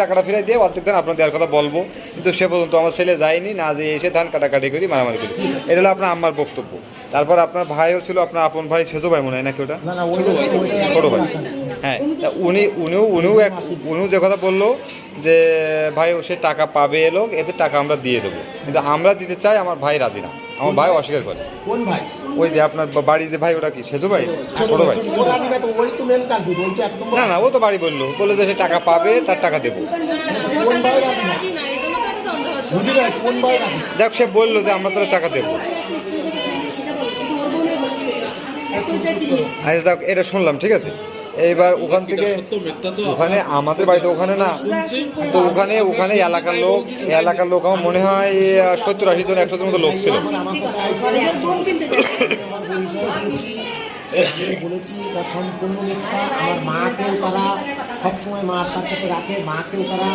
টাকাটা ফিরে দিয়ে অর্ধেক ধান আপনার দেওয়ার কথা বলব। কিন্তু সে পর্যন্ত আমার ছেলে যায়নি না যে এসে ধান কাটাকাটি করি মারামারি করি। এটা হলো আপনার আম্মার বক্তব্য। তারপর আপনার ভাইও ছিল আপনার আপন ভাই সেতু ভাই মনে হয় নাকি ওটা? ছোট ভাই। হ্যাঁ উনি উনিও উনিও এক উনিও যে কথা বলল যে ভাই ও সে টাকা পাবে এলো এতে টাকা আমরা দিয়ে দেবো। কিন্তু আমরা দিতে চাই আমার ভাই রাজি না। আমার ভাই অস্বীকার করে। কোন ভাই? ওই যে আপনার বাড়িতে ভাই ওটা কি? সেতু ভাই? ছোট ভাই। মেন না না ও তো বাড়ি বলল বলল যে সে টাকা পাবে তার টাকা দেবো। দেখ সে বলল যে আমরা তাহলে টাকা দেবো। আচ্ছা দেখ এটা শুনলাম ঠিক আছে? এইবার ওখান থেকে ওখানে আমাদের বাড়িতে ওখানে না, তো ওখানে ওখানে এলাকার লোক এলাকার লোক আমার মনে হয় সত্তর আশি জন একশো জন মতো লোক ছিল। বলেছি, এটা সম্পূর্ণ মিথ্যা। আমার মাকেও তারা সবসময় মা তার কাছে রাখে। মাকেও তারা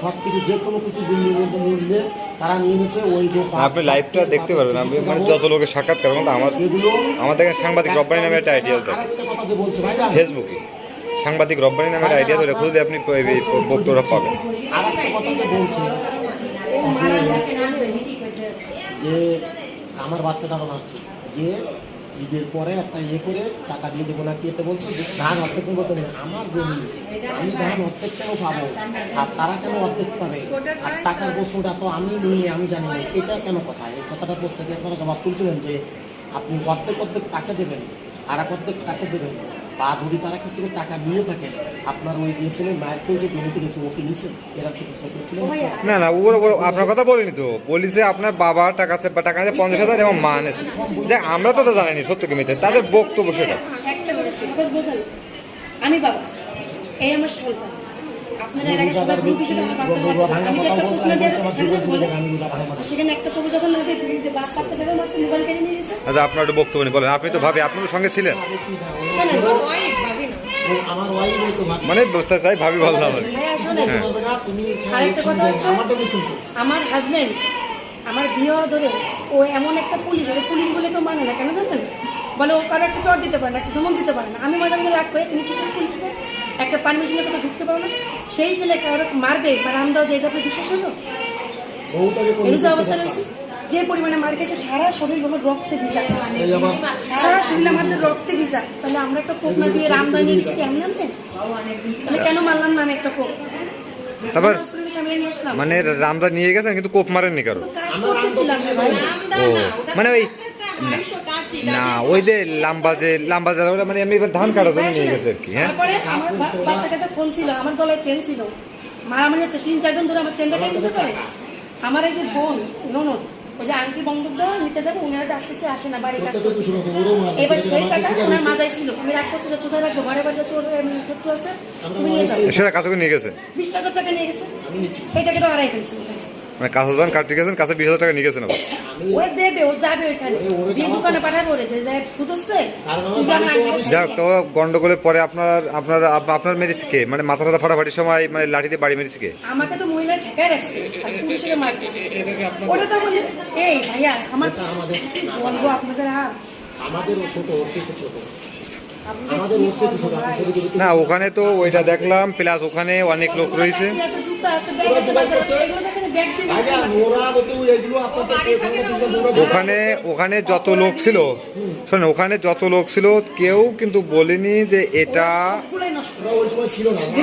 সব কিছু যে কোনো কিছু নিয়ে তারা নিয়ে নিচ্ছে ওই যে আপনি লাইভটা দেখতে পারবেন। আপনি মানে যত লোকের সাক্ষাৎকার মতো আমার এগুলো আমাদের সাংবাদিক রব্বানি নামে একটা আইডিয়া দেয় কথা যে বলছে ভাই ফেসবুকে সাংবাদিক রব্বানি নামে একটা আইডিয়া ধরে খুঁজলে আপনি বক্তব্য পাবেন। কথা যে বলছে যে আমার বাচ্চাটা মারছে যে ঈদের পরে একটা ইয়ে করে টাকা দিয়ে দেবো না কি এতে বলছে ধান অর্ধেক বলতে না, আমার জমি, আমি ধান অর্ধেক কেন পাবো? আর তারা কেন অর্ধেক পাবে? আর টাকার প্রশ্নটা তো আমি নিয়ে আমি জানি না, এটা কেন কথা? এই কথাটা প্রশ্ন আপনারা জবাব তুলছিলেন যে আপনি অর্ধেক অর্ধেক টাকা দেবেন? আর এক অর্ধেক টাকা দেবেন? বা যদি তারা কাছ থেকে টাকা নিয়ে থাকে আপনার ওই দিয়েছিলেন মায়ের পেয়েছে জমিতে কিছু ওকে নিছে এরা না? না ওগুলো ওগুলো- আপনার কথা বলিনি তো। বলিছে আপনার বাবা টাকা বা টাকা নিয়ে পঞ্চাশ হাজার এবং মা নিয়েছে দেখ আমরা তো তো জানিনি সত্য কি মিথ্যে। তাদের বক্তব্য সেটা। আমি বাবা এই আমার সন্তান। সেখানে একটা কবি যখন না যে বাস মারছে মোবাইল কেড়ে নিয়ে গেছে আচ্ছা আপনার একটু বক্তব্য নিয়ে বলেন আপনি তো ভাবি আপনার তো সঙ্গে ছিলেন। মানে বুঝতে চাই ভাবি আর। হ্যাঁ, পারবে না, তো। আমার হাজবেন্ড আমার বিয়ে হওয়া ধরে ও এমন একটা পুলিশ ওই পুলিশ বলে কেউ মানে না কেন জানেন? বলে ও কারও একটা চর দিতে পারে না একটা ধমক দিতে পারে না। আমি মাঝে মাঝে রাগ করে তুমি কিসের পুলিশ না একটা পারমিশনের কথা ঢুকতে পারো না। সেই ছেলে কারও মারবে বা রাম দাও দিয়ে এটা বিশ্বাস হলো? অবস্থা রয়েছে? যে পরিমাণে মার খেয়েছে সারা শরীর আমার রক্তে ভিজা। সারা শরীর আমাদের রক্তে ভিজা। তাহলে আমরা একটা কোপ না দিয়ে রামদা নিয়ে গেছি কেমন তাহলে কেন মারলাম না আমি একটা কোপ? তারপর মানে রামদা নিয়ে গেছেন কিন্তু কোপ মারেননি কারও? ও মানে ওই না ওই যে লাম্বা যে লাম্বা যে মানে আমি এবার ধান কাটার জন্য নিয়ে গেছে আর কি হ্যাঁ? তারপরে আমার কাছে ফোন ছিল আমার গলায় চেন ছিল। মারামারি হচ্ছে তিন চারজন ধরে আমার চেনটা কেটে দিতে পারে? আমার এই যে বোন ননদ ওই যে আংটি বন্ধক দেওয়া নিতে যাব উনারা ডাকতেছে আসে না বাড়ির কাছে। এবার সেই টাকা ওনার মাজাই মাথায় ছিল। আমি রাগ করছি যে কোথায় রাখব? ঘরে বাড়ি চোর শত্রু আছে। তুমি নিয়ে যাবে সেটা কাছে নিয়ে গেছে? বিশ হাজার টাকা নিয়ে গেছে। সেই টাকাটা হারাই ফেলছি। মানে কাছে যখন কাটতে গেছেন কাছে বিশ হাজার টাকা নিয়ে গেছেন আবার। যাক তো গন্ডগোলের পরে আপনার আপনার আপনার মেরেছে কে? মানে মাথা টাথা ফাটাফাটির সময় মানে লাঠিতে বাড়ি মেরেছে কে? আমাকে তো মহিলা ঠেকায় রাখছে ওটা তো এই ভাইয়া আমার আমাদের বলব আপনাদের আর? আমাদেরও ছোট ওর থেকে আমাদের ছোট না ওখানে তো ওইটা দেখলাম প্লাস ওখানে অনেক লোক রয়েছে। ওখানে ওখানে যত লোক ছিল শোন ওখানে যত লোক ছিল কেউ কিন্তু বলেনি যে এটা